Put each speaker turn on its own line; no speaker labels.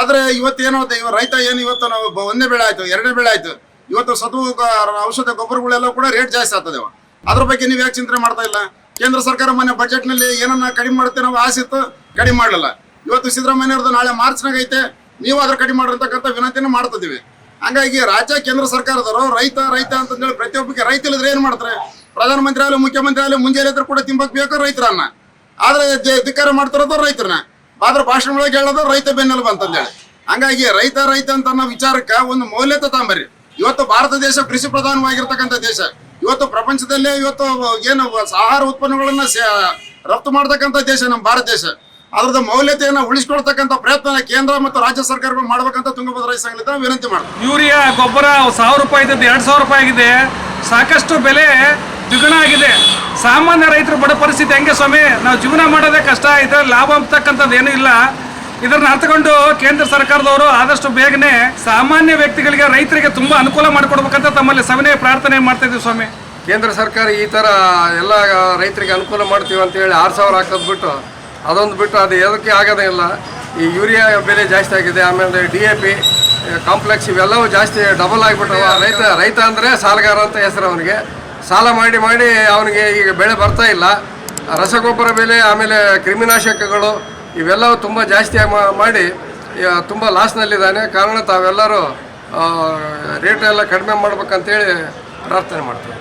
ಆದ್ರೆ ಇವತ್ತು ಏನೋ ಇವ ರೈತ ಏನು ಇವತ್ತು ನಾವು ಒಂದೇ ಬೆಳೆ ಆಯ್ತು, ಎರಡನೇ ಬೆಳೆ ಆಯ್ತು. ಇವತ್ತು ಸತು ಔಷಧ ಗೊಬ್ಬರಗಳೆಲ್ಲ ಕೂಡ ರೇಟ್ ಜಾಸ್ತಿ ಆಗ್ತದೆ. ಅದ್ರ ಬಗ್ಗೆ ನೀವು ಯಾಕೆ ಚಿಂತನೆ ಮಾಡ್ತಾ ಇಲ್ಲ? ಕೇಂದ್ರ ಸರ್ಕಾರ ಮೊನ್ನೆ ಬಜೆಟ್ನಲ್ಲಿ ಏನನ್ನ ಕಡಿಮೆ ಮಾಡುತ್ತೆ ನಾವು ಆಸೆ ಇತ್ತು, ಕಡಿಮೆ ಮಾಡಲಿಲ್ಲ. ಇವತ್ತು ಸಿದ್ದರಾಮಯ್ಯವ್ರದ್ದು ನಾಳೆ ನಾಳೆ ಮಾರ್ಚ್ನಾಗ ಐತೆ, ನೀವು ಅದ್ರ ಕಡಿಮೆ ಮಾಡಿರ್ತಕ್ಕಂಥ ವಿನಂತಿನ ಮಾಡ್ತಿದ್ದೀವಿ ಹಂಗಾಗಿ ರಾಜ್ಯ, ಕೇಂದ್ರ ಸರ್ಕಾರದವರು ರೈತ ರೈತ ಅಂತಂದೇಳಿ ಪ್ರತಿಯೊಬ್ಬರಿಗೆ ರೈತ ಇಲ್ಲದ್ರೆ ಏನ್ ಮಾಡ್ತಾರೆ? ಪ್ರಧಾನಮಂತ್ರಿ ಆಗಲಿ, ಮುಖ್ಯಮಂತ್ರಿ ಆಗಲಿ, ಮುಂಜಾನೆ ಕೂಡ ತಿಂಬಕ್ ಬೇಕು ರೈತರನ್ನ. ಆದ್ರೆ ಧಿಕ್ಕಾರ ಮಾಡ್ತಿರೋದು ರೈತರನ್ನ. ಆದ್ರೆ ಭಾಷಣದೊಳಗೆ ಹೇಳೋದು ರೈತ ಬೆನ್ನೆಲುಬು ಅಂತಂದೇಳಿ. ಹಂಗಾಗಿ ರೈತ ರೈತ ಅಂತ ಅನ್ನೋ ವಿಚಾರಕ್ಕೆ ಒಂದು ಮೌಲ್ಯತೆ ತಾಂಬರಿ. ಇವತ್ತು ಭಾರತ ದೇಶ ಕೃಷಿ ಪ್ರಧಾನವಾಗಿರ್ತಕ್ಕಂಥ ದೇಶ. ಇವತ್ತು ಪ್ರಪಂಚದಲ್ಲೇ ಇವತ್ತು ಏನು ಆಹಾರ ಉತ್ಪನ್ನಗಳನ್ನ ರಫ್ತು ಮಾಡ್ತಕ್ಕಂಥ ದೇಶ ನಮ್ಮ ಭಾರತ ದೇಶ. ಅದ್ರದ್ದು ಮೌಲ್ಯತೆಯನ್ನು ಉಳಿಸ್ಕೊಳ್ತಕ್ಕಂಥ ಪ್ರಯತ್ನ ಕೇಂದ್ರ ಮತ್ತು ರಾಜ್ಯ ಸರ್ಕಾರಗಳು ಮಾಡ್ಬೇಕಂತ ತುಂಗಭದ್ರ ಸಂಘದಿಂದ ವಿನಂತಿ ಮಾಡ್ತೀವಿ.
ಯೂರಿಯಾ, ಗೊಬ್ಬರ, ಸಾವಿರ ರೂಪಾಯಿ ಇದ್ದದ್ದು, ಎರಡು ಸಾವಿರ ರೂಪಾಯಿ ಆಗಿದೆ. ಸಾಕಷ್ಟು ಬೆಲೆ ದ್ವಿಗುಣ ಆಗಿದೆ. ಸಾಮಾನ್ಯ ರೈತರು ಬಡ ಪರಿಸ್ಥಿತಿ ಹೆಂಗೆ ಸ್ವಾಮಿ? ನಾವು ಜೀವನ ಮಾಡೋದೇ ಕಷ್ಟ ಇದರಲ್ಲಿ ಲಾಭ ಅಂತಕ್ಕಂಥದ್ದು ಏನೂ ಇಲ್ಲ. ಇದನ್ನು ಅರ್ಥಕೊಂಡು ಕೇಂದ್ರ ಸರ್ಕಾರದವರು ಆದಷ್ಟು ಬೇಗನೆ ಸಾಮಾನ್ಯ ವ್ಯಕ್ತಿಗಳಿಗೆ ರೈತರಿಗೆ ತುಂಬಾ ಅನುಕೂಲ ಮಾಡಿಕೊಡ್ಬೇಕಂತ ತಮ್ಮಲ್ಲಿ ಸವಿನಯ ಪ್ರಾರ್ಥನೆ ಮಾಡ್ತಾ ಇದ್ದೀವಿ ಸ್ವಾಮಿ.
ಕೇಂದ್ರ ಸರ್ಕಾರ ಈ ಥರ ಎಲ್ಲ ರೈತರಿಗೆ ಅನುಕೂಲ ಮಾಡ್ತೀವಿ ಅಂತ ಹೇಳಿ ಆರು ಸಾವಿರ ಹಾಕೋದು ಬಿಟ್ಟು ಅದೊಂದು ಬಿಟ್ಟು ಅದು ಎದಕ್ಕೆ ಆಗೋದೇ ಇಲ್ಲ. ಈ ಯೂರಿಯಾ ಬೆಲೆ ಜಾಸ್ತಿ ಆಗಿದೆ, ಆಮೇಲೆ ಡಿ ಎ ಪಿ, ಕಾಂಪ್ಲೆಕ್ಸ್ ಇವೆಲ್ಲವೂ ಜಾಸ್ತಿ ಡಬಲ್ ಆಗಿಬಿಟ್ಟವ. ರೈತ ರೈತ ಅಂದರೆ ಸಾಲಗಾರ ಅಂತ ಹೆಸರು ಅವನಿಗೆ. ಸಾಲ ಮಾಡಿ ಮಾಡಿ ಅವನಿಗೆ ಈಗ ಬೆಳೆ ಬರ್ತಾ ಇಲ್ಲ. ರಸಗೊಬ್ಬರ ಬೆಲೆ, ಆಮೇಲೆ ಕ್ರಿಮಿನಾಶಕಗಳು, ಇವೆಲ್ಲವೂ ತುಂಬ ಜಾಸ್ತಿ ಮಾಡಿ ತುಂಬ ಲಾಸ್ನಲ್ಲಿದ್ದಾನೆ. ಕಾರಣ ತಾವೆಲ್ಲರೂ ರೇಟ್ ಎಲ್ಲ ಕಡಿಮೆ ಮಾಡ್ಬೇಕಂತೇಳಿ ಪ್ರಾರ್ಥನೆ ಮಾಡ್ತೀವಿ.